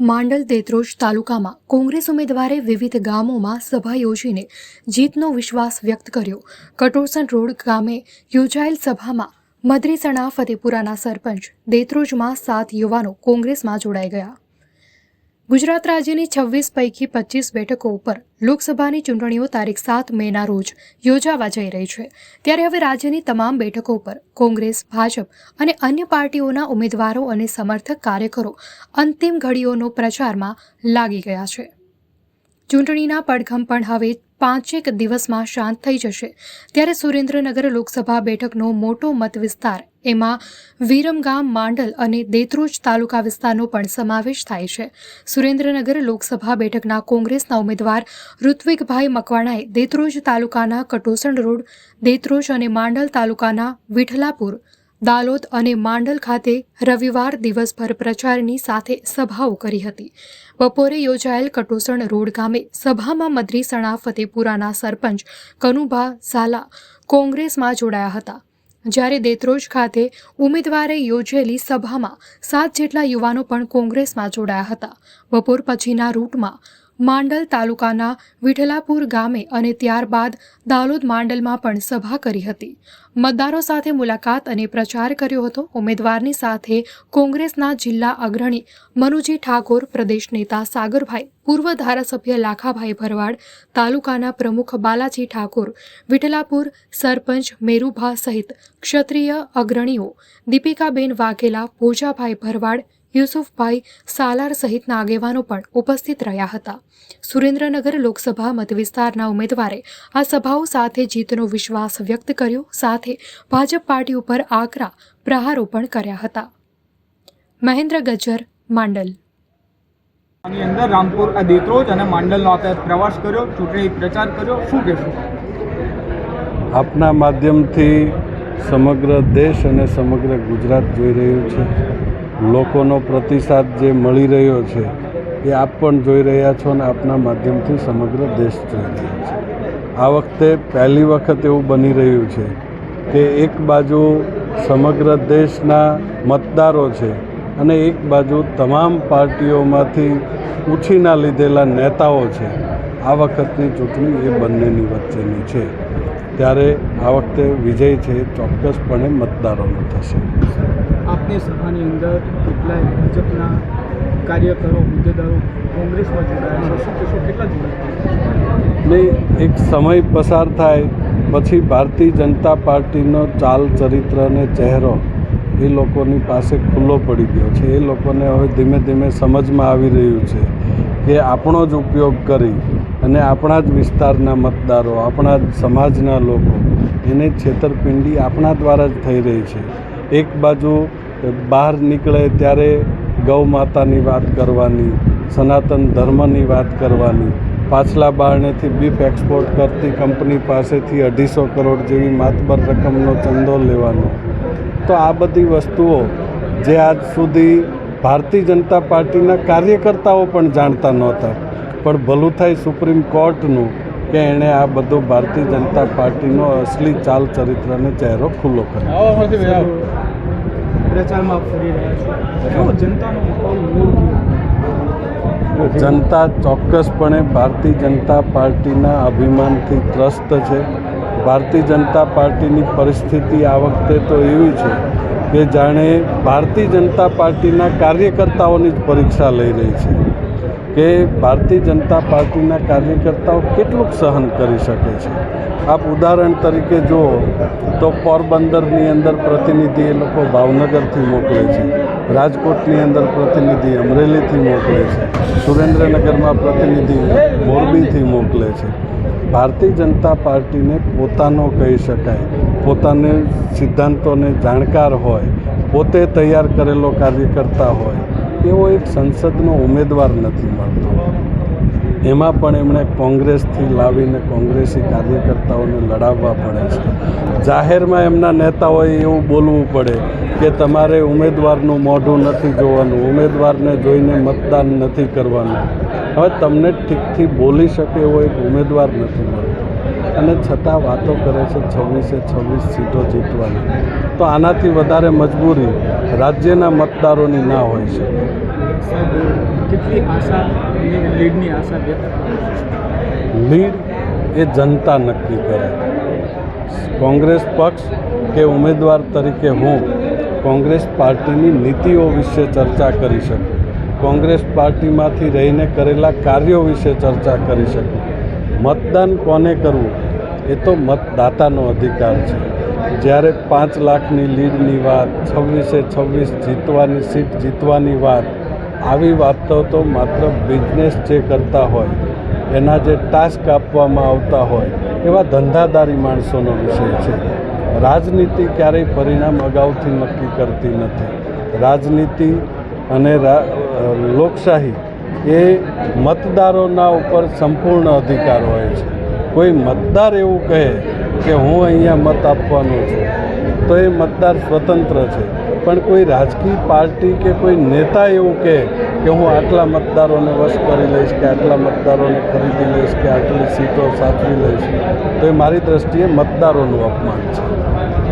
માંડલ દેત્રોજ તાલુકામાં કોંગ્રેસ ઉમેદવારે વિવિધ ગામોમાં સભા યોજીને જીતનો વિશ્વાસ વ્યક્ત કર્યો. કટોરસન રોડ ગામે યોજાયેલ સભામાં મદરીસણા, ફતેપુરાના સરપંચ, દેત્રોજમાં સાત યુવાનો કોંગ્રેસમાં જોડાઈ ગયા. ગુજરાત રાજ્યની છવ્વીસ પૈકી પચીસ બેઠકો ઉપર લોકસભાની ચૂંટણીઓ તારીખ સાત મેના રોજ યોજાવા જઈ રહી છે. ત્યારે હવે રાજ્યની તમામ બેઠકો ઉપર કોંગ્રેસ, ભાજપ અને અન્ય પાર્ટીઓના ઉમેદવારો અને સમર્થક કાર્યકરો અંતિમ ઘડીઓનો પ્રચારમાં લાગી ગયા છે. ચૂંટણીના પડઘમ પણ હવે પાંચેક દિવસમાં શાંત થઈ જશે. ત્યારે સુરેન્દ્રનગર લોકસભા બેઠકનો મોટો મત વિસ્તાર, એમાં વિરમગામ, માંડલ અને દેત્રોજ તાલુકા વિસ્તારનો પણ સમાવેશ થાય છે. સુરેન્દ્રનગર લોકસભા બેઠકના કોંગ્રેસના ઉમેદવાર ઋત્વિકભાઈ મકવાણાએ દેત્રોજ તાલુકાના કટોસણ રોડ, દેત્રોજ અને માંડલ તાલુકાના વિઠલાપુર દાલોદ અને માંડલ ખાતે રવિવાર દિવસભર પ્રચારની સાથે સભાઓ કરી હતી. બપોરે યોજાયેલ કટોસણ રોડ ગામે સભામાં મદ્રીસણા ફતેપુરાના સરપંચ કનુભા ઝાલા કોંગ્રેસમાં જોડાયા હતા. જ્યારે દેત્રોજ ખાતે ઉમેદવારે યોજેલી સભામાં સાત જેટલા યુવાનો પણ કોંગ્રેસમાં જોડાયા હતા. બપોર પછીના રૂટમાં માંડલ તાલુકાના વિઠલાપુર ગામે અને ત્યારબાદ દાલોદ માંડલમાં પણ સભા કરી હતી. મતદારો સાથે મુલાકાત અને પ્રચાર કર્યો હતો. ઉમેદવારની સાથે કોંગ્રેસના જિલ્લા અગ્રણી મનુજી ઠાકોર, પ્રદેશ નેતા સાગરભાઈ, પૂર્વ ધારાસભ્ય લાખાભાઈ ભરવાડ, તાલુકાના પ્રમુખ બાલાજી ઠાકોર વિઠલાપુર સરપંચ મેરુભા સહિત ક્ષત્રિય અગ્રણીઓ, દીપિકાબેન વાઘેલા, પૂજાભાઈ ભરવાડ યુસુફભાઈ સાલાર સહિતના આગેવાનો પણ ઉપસ્થિત રહ્યા હતા. સુરેન્દ્રનગર લોકસભા મતવિસ્તારના ઉમેદવારે આ સભાઓ સાથે જીતનો વિશ્વાસ વ્યક્ત કર્યો સાથે ભાજપ પાર્ટી ઉપર આકરા પ્રહારો પણ કર્યા હતા. મહેન્દ્ર ગજ્જર માંડલ. આની અંદર રામપુર આ દેત્રોજ અને માંડલનો આપણે પ્રવાસ કર્યો ચૂંટણી પ્રચાર કર્યો. શું કહેશું? આપના માધ્યમથી સમગ્ર દેશ અને સમગ્ર ગુજરાત જોઈ રહ્યું છે. લોકોનો પ્રતિસાદ જે મળી રહ્યો છે, એ આપ પણ જોઈ રહ્યા છો અને આપના માધ્યમથી સમગ્ર દેશ જોઈ રહ્યો છે. આ વખતે પહેલી વખત એવું બની રહ્યું છે કે એક બાજુ સમગ્ર દેશના મતદારો છે અને એક બાજુ તમામ પાર્ટીઓમાંથી ઉછીના લીધેલા નેતાઓ છે. આ વખતની ચૂંટણી એ બંનેની વચ્ચેની છે. ત્યારે આ વખતે વિજય છે ચોક્કસપણે મતદારોનો થશે. આપની સભાની અંદર કેટલાય ભાજપના કાર્યકરો હોદ્દેદારો કોંગ્રેસમાં જોડાયા છે. શું કેટલા જોડાયા? નહીં એક સમય પસાર થાય પછી ભારતીય જનતા પાર્ટીનો ચાલ ચરિત્ર અને ચહેરો એ લોકોની પાસે ખુલ્લો પડી ગયો છે. એ લોકોને હવે ધીમે ધીમે સમજમાં આવી રહ્યું છે કે આપણો જ ઉપયોગ કરી અને આપણા જ વિસ્તારના મતદારો, આપણા જ સમાજના લોકો, એને છેતરપિંડી આપણા દ્વારા જ થઈ રહી છે. એક બાજુ બહાર નીકળે ત્યારે ગૌ માતાની વાત કરવાની, સનાતન ધર્મની વાત કરવાની, પાછલા બારણેથી બીફ એક્સપોર્ટ કરતી કંપની પાસેથી અઢીસો કરોડ જેવી માતબર રકમનો ચંદો લેવાનો. તો આ બધી વસ્તુઓ જે આજ સુધી ભારતીય જનતા પાર્ટીના કાર્યકર્તાઓ પણ જાણતા નહોતા. પણ ભલું થાય સુપ્રીમ કોર્ટનું કે એણે આ બધું ભારતીય જનતા પાર્ટીનો અસલી ચાલ ચરિત્ર અને ચહેરો ખુલ્લો કર્યો. પ્રચારમાં ફરી રહ્યા છો. જનતાનો માહોલ જનતા ચોક્કસપણે ભારતીય જનતા પાર્ટીના અભિમાનથી ત્રસ્ત છે. ભારતીય જનતા પાર્ટીની પરિસ્થિતિ આ વખતે તો એવી છે કે જાણે ભારતીય જનતા પાર્ટીના કાર્યકર્તાઓની જ પરીક્ષા લઈ રહી છે. કે ભારતીય જનતા પાર્ટીના કાર્યકર્તાઓ કેટલુંક સહન કરી શકે છે. આપ ઉદાહરણ તરીકે જુઓ તો પોરબંદરની અંદર પ્રતિનિધિ એ લોકો ભાવનગરથી મોકલે છે. રાજકોટની અંદર પ્રતિનિધિ અમરેલીથી મોકલે છે. સુરેન્દ્રનગરમાં પ્રતિનિધિ મોરબીથી મોકલે છે. ભારતીય જનતા પાર્ટીને પોતાનો કહી શકાય. પોતાને સિદ્ધાંતોને જાણકાર હોય, પોતે તૈયાર કરેલો કાર્યકર્તા હોય એવો એક સંસદનો ઉમેદવાર નથી મળતો. એમાં પણ એમણે કોંગ્રેસથી લાવીને કોંગ્રેસી કાર્યકર્તાઓને લડાવવા પડે છે. જાહેરમાં એમના નેતાઓએ એવું બોલવું પડે કે તમારે ઉમેદવારનું મોઢું નથી જોવાનું, ઉમેદવારને જોઈને મતદાન નથી કરવાનું. હવે તમને ઠીકથી બોલી શકે એવો એક ઉમેદવાર નથી મળતો. અને છતાં વાતો કરે છે છવ્વીસે છવ્વીસ સીટો જીતવાની. તો આનાથી વધારે મજબૂરી રાજ્યના મતદારોની ના હોય છે? લીડ એ જનતા નક્કી કરે. કોંગ્રેસ પક્ષ કે ઉમેદવાર તરીકે હું કોંગ્રેસ પાર્ટીની નીતિઓ વિશે ચર્ચા કરી શકું. કોંગ્રેસ પાર્ટીમાંથી રહીને કરેલા કાર્યો વિશે ચર્ચા કરી શકું. મતદાન કોને કરવું? એ તો મતદાતાનો અધિકાર છે. જ્યારે પાંચ લાખની લીડની વાત, છવ્વીસે છવ્વીસ જીતવાની સીટ જીતવાની વાત, આવી વાતો તો માત્ર બિઝનેસ જે કરતા હોય, એના જે ટાસ્ક આપવામાં આવતા હોય, એવા ધંધાદારી માણસોનો વિષય છે. રાજનીતિ ક્યારેય પરિણામ અગાઉથી નક્કી કરતી નથી. રાજનીતિ અને લોકશાહી એ મતદારોના ઉપર સંપૂર્ણ અધિકાર હોય છે. કોઈ મતદાર એવું કહે કે હું અહીંયા મત આપવાનો છું, તો એ મતદાર સ્વતંત્ર છે. પણ કોઈ રાજકીય પાર્ટી કે કોઈ નેતા એવું કહે કે હું આટલા મતદારોને વશ કરી લઈશ, કે આટલા મતદારોને ખરીદી લઈશ, કે આટલી સીટો સાચવી લઈશ, તો એ મારી દ્રષ્ટિએ મતદારોનું અપમાન છે.